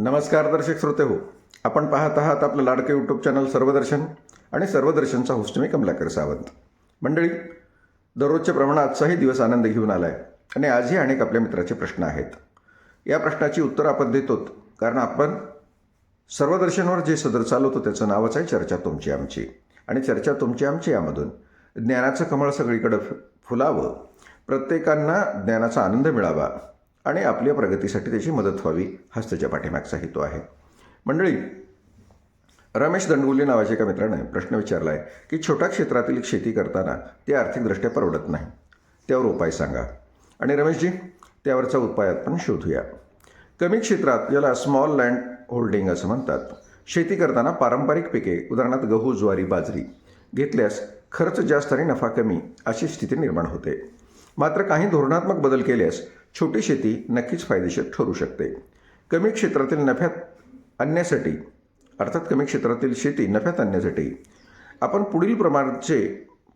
नमस्कार दर्शक श्रोते हो. आपण पाहत आहात आपलं लाडके यूट्यूब चॅनल सर्वदर्शन आणि सर्वदर्शनचा होस्ट मी कमलाकर सावंत. मंडळी दररोजच्या प्रमाणात आजचाही दिवस आनंद घेऊन आला आहे आणि आजही अनेक आपल्या मित्राचे प्रश्न आहेत. या प्रश्नाची उत्तरं आपण देतोत कारण आपण सर्वदर्शनवर जे सदर चालवतो त्याचं नावच आहे चर्चा तुमची आमची. आणि चर्चा तुमची आमची यामधून ज्ञानाचं कमळ सगळीकडं फुलावं प्रत्येकांना ज्ञानाचा आनंद मिळावा. आणि आपल्या प्रगतीसाठी त्याची मदत व्हावी हाच त्याच्या पाठीमागचा हेतू आहे. मंडळी रमेश दंडगुले नावाच्या एका मित्राने प्रश्न विचारला आहे की छोट्या क्षेत्रातील शेती करताना ते आर्थिकदृष्ट्या परवडत नाही. त्यावर उपाय सांगा. आणि रमेशजी त्यावरचा उपाय आपण शोधूया. कमी क्षेत्रात ज्याला स्मॉल लँड होल्डिंग असं म्हणतात शेती करताना पारंपरिक पिके उदाहरणार्थ गहू ज्वारी बाजरी घेतल्यास खर्च जास्त आणि नफा कमी अशी स्थिती निर्माण होते. मात्र काही धोरणात्मक बदल केल्यास छोटी शेती नक्कीच फायदेशीर ठरू शकते. कमी क्षेत्रातील नफ्यात आणण्यासाठी अर्थात कमी क्षेत्रातील शेती नफ्यात आणण्यासाठी आपण पुढील प्रमाणचे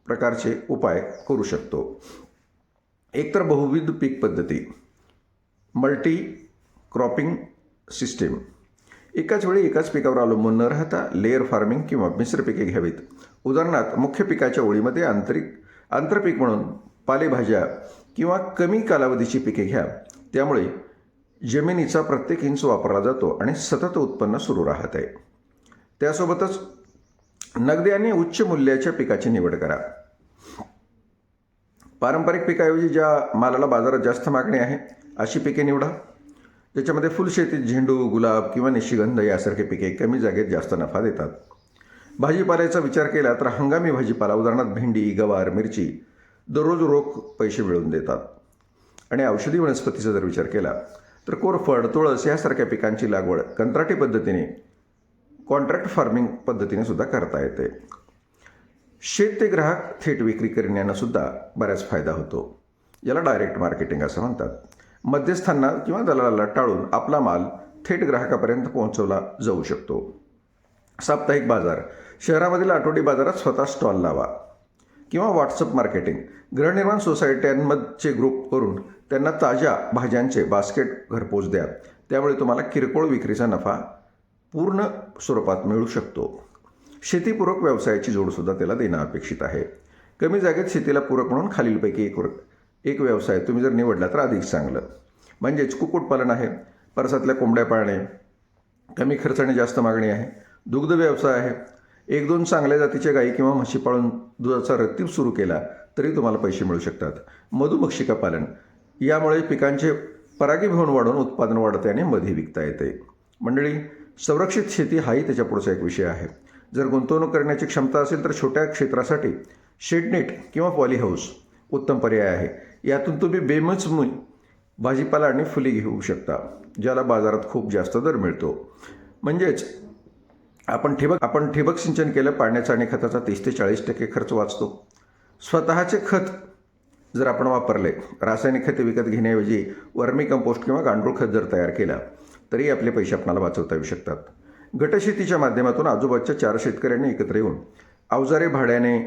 प्रकारचे उपाय करू शकतो. एकतर बहुविध पीक पद्धती. Multi cropping system. एकाच वेळी एकाच पिकावर अवलंबून न राहता लेअर फार्मिंग किंवा मिश्र पिके घ्यावीत. उदाहरणार्थ मुख्य पिकाच्या ओळीमध्ये आंतरिक आंतरपीक म्हणून पालेभाज्या किंवा कमी कालावधीची पिके घ्या. त्यामुळे जमिनीचा प्रत्येक इंच वापरला जातो आणि सतत उत्पन्न सुरू राहत आहे. त्यासोबतच नगदी आणि उच्च मूल्याच्या पिकाची निवड करा. पारंपरिक पिकाऐवजी ज्या मालाला बाजारात जास्त मागणी आहे अशी पिके निवडा. ज्याच्यामध्ये फुलशेतीत झेंडू गुलाब किंवा निशिगंध यासारखे पिके कमी जागेत जास्त नफा देतात. भाजीपाल्याचा विचार केला तर हंगामी भाजीपाला उदाहरणार्थ भेंडी गवार मिरची दररोज रोख पैसे मिळवून देतात. आणि औषधी वनस्पतीचा जर विचार केला तर कोरफड तुळस यासारख्या पिकांची लागवड कंत्राटी पद्धतीने कॉन्ट्रॅक्ट फार्मिंग पद्धतीने सुद्धा करता येते. शेत ते ग्राहक थेट विक्री करण्यानं सुद्धा बऱ्याच फायदा होतो. याला डायरेक्ट मार्केटिंग असं म्हणतात. मध्यस्थांना किंवा दलालाला टाळून आपला माल थेट ग्राहकापर्यंत पोहोचवला जाऊ शकतो. साप्ताहिक बाजार. शहरामधील आठवडी बाजारात स्वतः स्टॉल लावा. किंवा व्हॉट्सअप मार्केटिंग गृहनिर्माण सोसायट्यांमध्ये ग्रुप करून त्यांना ताज्या भाज्यांचे बास्केट घरपोच द्या. त्यामुळे तुम्हाला किरकोळ विक्रीचा नफा पूर्ण स्वरूपात मिळू शकतो. शेतीपूरक व्यवसायाची जोडसुद्धा त्याला देणं अपेक्षित आहे. कमी जागेत शेतीला पूरक म्हणून खालीलपैकी एक एक व्यवसाय तुम्ही जर निवडला तर अधिक चांगलं. म्हणजेच कुक्कुटपालन आहे परसातल्या कोंबड्या पाळणे कमी खर्चाने जास्त मागणी आहे दुग्ध व्यवसाय आहे एक दोन चांगल्या जातीच्या गायी किंवा म्हशी पाळून दुधाचा रत्तीब सुरू केला तरी तुम्हाला पैसे मिळू शकतात. मधुमक्षिका पालन. यामुळे पिकांचे परागीभवन वाढून उत्पादन वाढते आणि मध्ये विकता येते. मंडळी संरक्षित शेती हाही त्याच्या पुढचा एक विषय आहे. जर गुंतवणूक करण्याची क्षमता असेल तर छोट्या क्षेत्रासाठी शेडनेट किंवा पॉलीहाऊस उत्तम पर्याय आहे. यातून तुम्ही बेमच भाजीपाला आणि फुले घेऊ शकता ज्याला बाजारात खूप जास्त दर मिळतो. म्हणजेच आपण ठिबक आपण ठिबक सिंचन केलं पाण्याचा आणि खताचा तीस ते चाळीस टक्के खर्च वाचतो. स्वतःचे खत जर आपण वापरले रासायनिक खते विकत घेण्याऐवजी वर्मी कंपोस्ट किंवा गांडूळ खत जर तयार केला तरी आपले पैसे आपणाला वाचवता येऊ शकतात. गटशेतीच्या माध्यमातून आजूबाजूच्या चार शेतकऱ्यांनी एकत्र येऊन अवजारे भाड्याने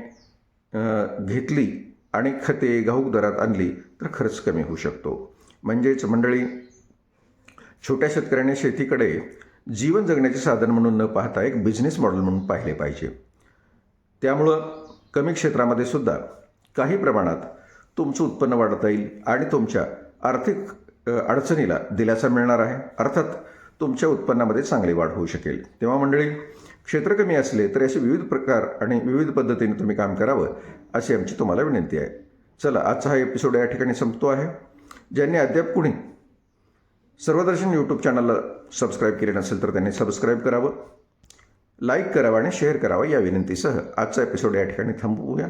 घेतली आणि खते घाऊक दरात आणली तर खर्च कमी होऊ शकतो. म्हणजेच मंडळी छोट्या शेतकऱ्याने शेतीकडे जीवन जगण्याचे साधन म्हणून न पाहता एक बिझनेस मॉडेल म्हणून पाहिले पाहिजे. त्यामुळं कमी क्षेत्रामध्ये सुद्धा काही प्रमाणात तुमचं उत्पन्न वाढता येईल आणि तुमच्या आर्थिक अडचणीला दिलासा मिळणार आहे. अर्थात तुमच्या उत्पन्नामध्ये चांगली वाढ होऊ शकेल. तेव्हा मंडळी क्षेत्र कमी असले तरी असे विविध प्रकार आणि विविध पद्धतीने तुम्ही काम करावं अशी आमची तुम्हाला विनंती आहे. चला आजचा हा एपिसोड या ठिकाणी संपतो आहे. ज्यांनी अद्याप कुणी सर्वदर्शन यूट्यूब चॅनलला सबस्क्राईब केले नसेल तर त्यांनी सबस्क्राईब करावं लाईक करावं आणि शेअर करावं या विनंतीसह आजचा एपिसोड या ठिकाणी थांबवूया.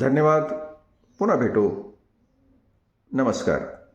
धन्यवाद. पुन्हा भेटू. नमस्कार.